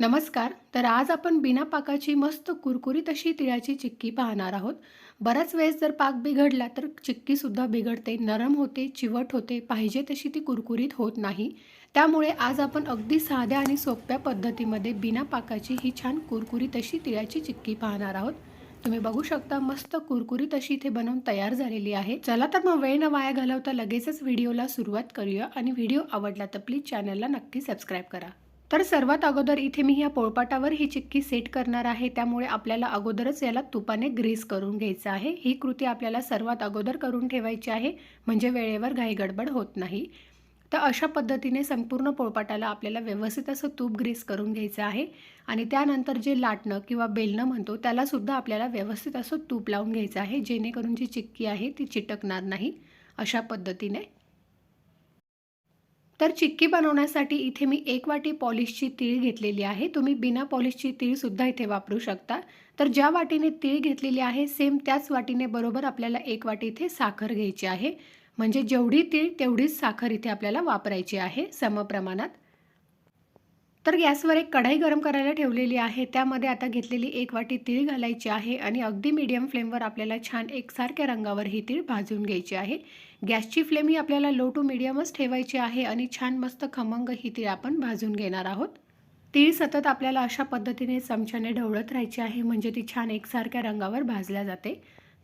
नमस्कार तर आज आपण बिना पाकाची मस्त कुरकुरीत अशी तिळाची चिक्की पाहणार आहोत. बराच वेळेस जर पाक बिघडला तर चिक्कीसुद्धा बिघडते नरम होते चिवट होते पाहिजे तशी ती कुरकुरीत होत नाही. त्यामुळे आज आपण अगदी साध्या आणि सोप्या पद्धतीमध्ये बिना पाकाची ही छान कुरकुरीत अशी तिळाची चिक्की पाहणार आहोत. तुम्ही बघू शकता मस्त कुरकुरीत अशी इथे बनवून तयार झालेली आहे. चला तर मग वेळ न वाया घालवता लगेचच व्हिडिओला सुरुवात करूया. आणि व्हिडिओ आवडला तर प्लीज चॅनलला नक्की सबस्क्राईब करा. तर सर्वात अगोदर इथे मी ह्या पोळपाटावर ही चिक्की सेट करणार आहे. त्यामुळे आपल्याला अगोदरच याला तुपाने ग्रीस करून घ्यायचं आहे. ही कृती आपल्याला सर्वात अगोदर करून ठेवायची आहे म्हणजे वेळेवर घाई गडबड होत नाही. तर अशा पद्धतीने संपूर्ण पोळपाटाला आपल्याला व्यवस्थित असं तूप ग्रीस करून घ्यायचं आहे. आणि त्यानंतर जे लाटणं किंवा बेलणं म्हणतो त्यालासुद्धा आपल्याला व्यवस्थित असं तूप लावून घ्यायचं आहे जेणेकरून जी चिक्की आहे ती चिटकणार नाही. अशा पद्धतीने तर चिक्की बनवण्यासाठी इथे मी एक वाटी पॉलिशची तीळ घेतलेली आहे. तुम्ही बिना पॉलिशची तीळसुद्धा इथे वापरू शकता. तर ज्या वाटीने तीळ घेतलेली आहे सेम त्याच वाटीने बरोबर आपल्याला एक वाटी इथे साखर घ्यायची आहे. म्हणजे जेवढी तीळ तेवढीच साखर इथे आपल्याला वापरायची आहे समप्रमाणात. तर गॅसवर एक कढाई गरम करायला ठेवलेली आहे. त्यामध्ये आता घेतलेली एक वाटी तीळ घालायची आहे आणि अगदी मीडियम फ्लेमवर आपल्याला छान एकसारख्या रंगावर ही तीळ भाजून घ्यायची आहे. गॅसची फ्लेम ही आपल्याला लो टू मिडियमच ठेवायची आहे आणि छान मस्त खमंग ही तीळ आपण भाजून घेणार आहोत. तीळ सतत आपल्याला अशा पद्धतीने चमच्याने ढवळत राहायची आहे म्हणजे ती छान एकसारख्या रंगावर भाजल्या जाते.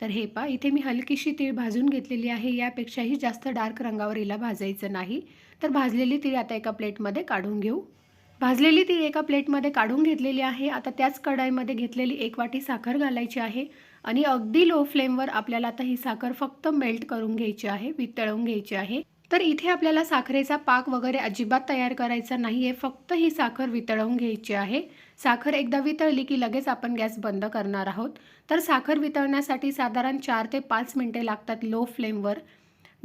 तर हे पा इथे मी हलकीशी तीळ भाजून घेतलेली आहे यापेक्षाही जास्त डार्क रंगावर हिला भाजायचं नाही. तर भाजलेली तीळ आता एका प्लेटमध्ये काढून घेऊ. भाजलेली ती एका प्लेटमध्ये काढून घेतलेली आहे. आता त्याच कढाईमध्ये घेतलेली एक वाटी साखर घालायची आहे आणि अगदी लो फ्लेमवर आपल्याला आता ही साखर फक्त मेल्ट करून घ्यायची आहे वितळवून घ्यायची आहे. तर इथे आपल्याला साखरेचा पाक वगैरे अजिबात तयार करायचा नाही आहे फक्त ही साखर वितळवून घ्यायची आहे. साखर एकदा वितळली की लगेच आपण गॅस बंद करणार आहोत. तर साखर वितळण्यासाठी साधारण चार ते पाच मिनटे लागतात लो फ्लेमवर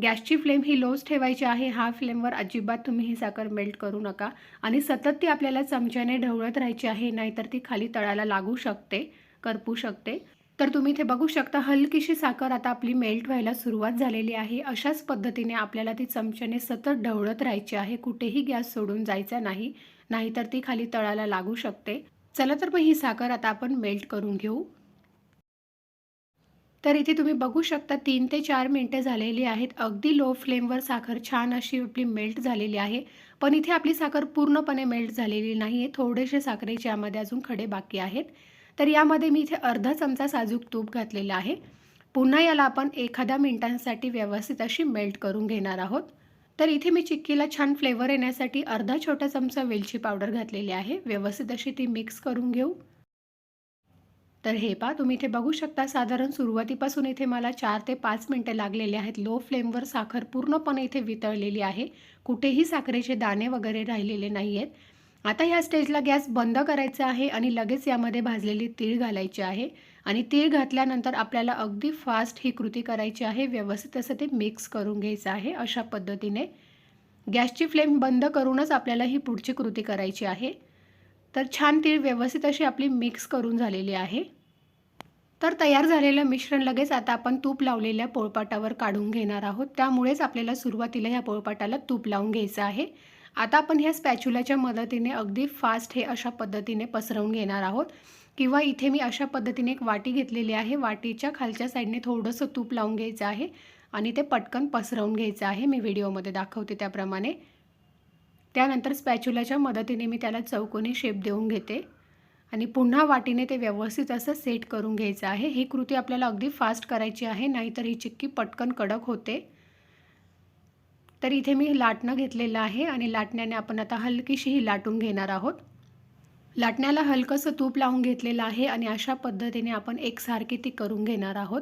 गॅसची फ्लेम ही लोच ठेवायची आहे. हा फ्लेमवर अजिबात तुम्ही ही साखर मेल्ट करू नका. आणि सतत ती आपल्याला चमच्याने ढवळत राहायची आहे नाहीतर ती खाली तळाला लागू शकते करपू शकते. तर तुम्ही इथे बघू शकता हलकीशी साखर आता आपली मेल्ट व्हायला सुरुवात झालेली आहे. अशाच पद्धतीने आपल्याला ती चमच्याने सतत ढवळत राहायची आहे. कुठेही गॅस सोडून जायचा नाही नाहीतर ती खाली तळाला लागू शकते. चला तर मग ही साखर आता आपण मेल्ट करून घेऊ. तर इथे तुम्ही बघू शकता तीन ते चार मिनटं झालेली आहेत. अगदी लो फ्लेमवर साखर छान अशी आपली मेल्ट झालेली आहे. पण इथे आपली साखर पूर्णपणे मेल्ट झालेली नाही आहे थोडेसे साखरेचे यामध्ये अजून खडे बाकी आहेत. तर यामध्ये मी इथे अर्धा चमचा साजूक तूप घातलेला आहे. पुन्हा याला आपण एखाद्या मिनिटांसाठी व्यवस्थित अशी मेल्ट करून घेणार आहोत. तर इथे मी चिक्कीला छान फ्लेवर येण्यासाठी अर्धा छोटा चमचा वेलची पावडर घातलेली आहे. व्यवस्थित अशी ती मिक्स करून घेऊ. तर हे पा तुम्ही इथे बघू शकता साधारण सुरुवातीपासून इथे मला चार ते पाच मिनटं लागलेले आहेत. लो फ्लेमवर साखर पूर्णपणे इथे वितळलेली आहे. कुठेही साखरेचे दाणे वगैरे राहिलेले नाही आहेत आता ह्या स्टेजला गॅस बंद करायचा आहे आणि लगेच यामध्ये भाजलेली तीळ घालायची आहे. आणि तीळ घातल्यानंतर आपल्याला अगदी फास्ट ही कृती करायची आहे. व्यवस्थित असं ते मिक्स करून घ्यायचं आहे अशा पद्धतीने. गॅसची फ्लेम बंद करूनच आपल्याला ही पुढची कृती करायची आहे. तर छान ती व्यवस्थित अशी आपली मिक्स करून झालेली आहे. तर तयार झालेलं मिश्रण लगेच आता आपण तूप लावलेल्या पोळपाटावर काढून घेणार आहोत. त्यामुळेच आपल्याला सुरुवातीला ह्या पोळपाटाला तूप लावून घ्यायचं आहे. आता आपण ह्या स्पॅच्युलाच्या मदतीने अगदी फास्ट हे अशा पद्धतीने पसरवून घेणार आहोत. किंवा इथे मी अशा पद्धतीने एक वाटी घेतलेली आहे. वाटीच्या खालच्या साईडने थोडंसं तूप लावून घ्यायचं आहे. आणि ते पटकन पसरवून घ्यायचं आहे. मी व्हिडिओमध्ये दाखवते त्याप्रमाणे. त्यानंतर स्पॅच्युलाच्या मदतीने मी त्याला चौकोनी शेप देऊन घेते आणि पुन्हा वाटीने ते व्यवस्थित असं सेट करून घ्यायचं आहे. ही कृती आपल्याला अगदी फास्ट करायची आहे नाहीतर ही चिक्की पटकन कडक होते. तर इथे मी लाटणं घेतलेलं आहे आणि लाटण्याने आपण आता हलकीशी ही लाटून घेणार आहोत. लाटण्याला हलकंसं तूप लावून घेतलेलं आहे आणि अशा पद्धतीने आपण एकसारखी ती करून घेणार आहोत.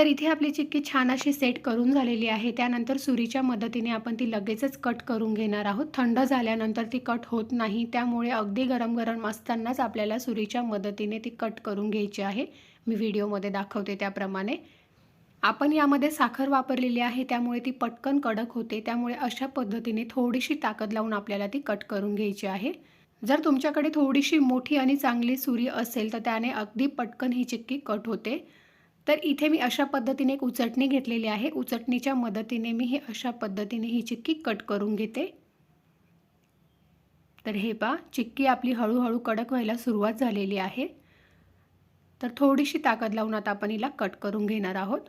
तर इथे आपली चिक्की छान अशी सेट करून झालेली आहे. त्यानंतर सुरीच्या मदतीने आपण ती लगेचच कट करून घेणार आहोत. थंड झाल्यानंतर ती कट होत नाही. त्यामुळे अगदी गरम गरम असतानाच आपल्याला सुरीच्या मदतीने ती कट करून घ्यायची आहे. मी व्हिडिओमध्ये दाखवते त्याप्रमाणे. आपण यामध्ये साखर वापरलेली आहे. त्यामुळे ती पटकन कडक होते. त्यामुळे अशा पद्धतीने थोडीशी ताकद लावून आपल्याला ती कट करून घ्यायची आहे. जर तुमच्याकडे थोडीशी मोठी आणि चांगली सुरी असेल तर त्याने अगदी पटकन ही चिक्की कट होते. तर इथे मी अशा पद्धतीने एक उचटणी घेतलेली आहे. उचटणीच्या मदतीने मी हे अशा पद्धतीने ही चिक्की कट करून घेते. तर हे पा चिक्की आपली हळूहळू कडक व्हायला सुरुवात झालेली आहे. तर थोडीशी ताकद लावून आता आपण हिला कट करून घेणार आहोत.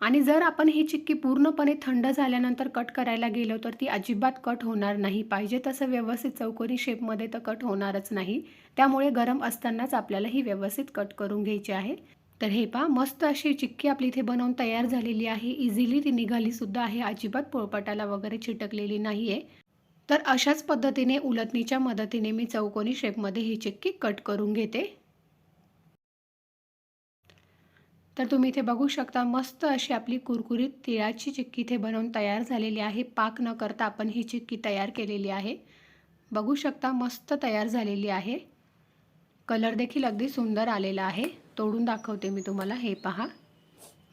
आणि जर आपण ही चिक्की पूर्णपणे थंड झाल्यानंतर कट करायला गेलो तर ती अजिबात कट होणार नाही. पाहिजे तसं व्यवस्थित चौकोनी शेपमध्ये तर कट होणारच नाही. त्यामुळे गरम असतानाच आपल्याला ही व्यवस्थित कट करून घ्यायची आहे. तर हे पहा मस्त अशी चिक्की आपली इथे बनवून तयार झालेली आहे. इझिली ती निघाली सुद्धा आहे. अजिबात पोळपाटाला वगैरे चिटकलेली नाही आहे तर अशाच पद्धतीने उलटणीच्या मदतीने मी चौकोनी शेपमध्ये ही चिक्की कट करून घेते. तर तुम्ही इथे बघू शकता मस्त अशी आपली कुरकुरीत तिळाची चिक्की इथे बनवून तयार झालेली आहे. पाक न करता आपण ही चिक्की तयार केलेली आहे. बघू शकता मस्त तयार झालेली आहे. कलर देखील अगदी सुंदर आलेला आहे. तोडून दाखवते मी तुम्हाला हे पहा.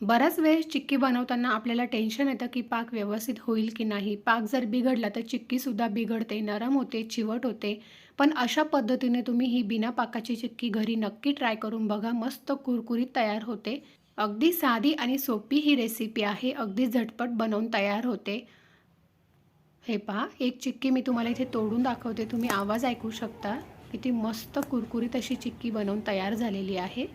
बराच वेळेस चिक्की बनवताना आपल्याला टेन्शन येतं की पाक व्यवस्थित होईल की नाही. पाक जर बिघडला तर चिक्कीसुद्धा बिघडते नरम होते चिवट होते. पण अशा पद्धतीने तुम्ही ही बिना पाकाची चिक्की घरी नक्की ट्राय करून बघा. मस्त कुरकुरीत तयार होते. अगदी साधी आणि सोपी ही रेसिपी आहे. अगदी झटपट बनवून तयार होते. हे पहा एक चिक्की मी तुम्हाला इथे तोडून दाखवते. तुम्ही आवाज ऐकू शकता. किती मस्त कुरकुरीत अशी चिक्की बनवून तयार झालेली आहे.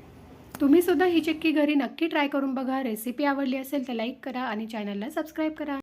तुम्ही सुद्धा ही चिक्की घरी नक्की ट्राय करून बघा. रेसिपी आवडली असेल तर लाईक करा आणि चॅनलला सबस्क्राईब करा.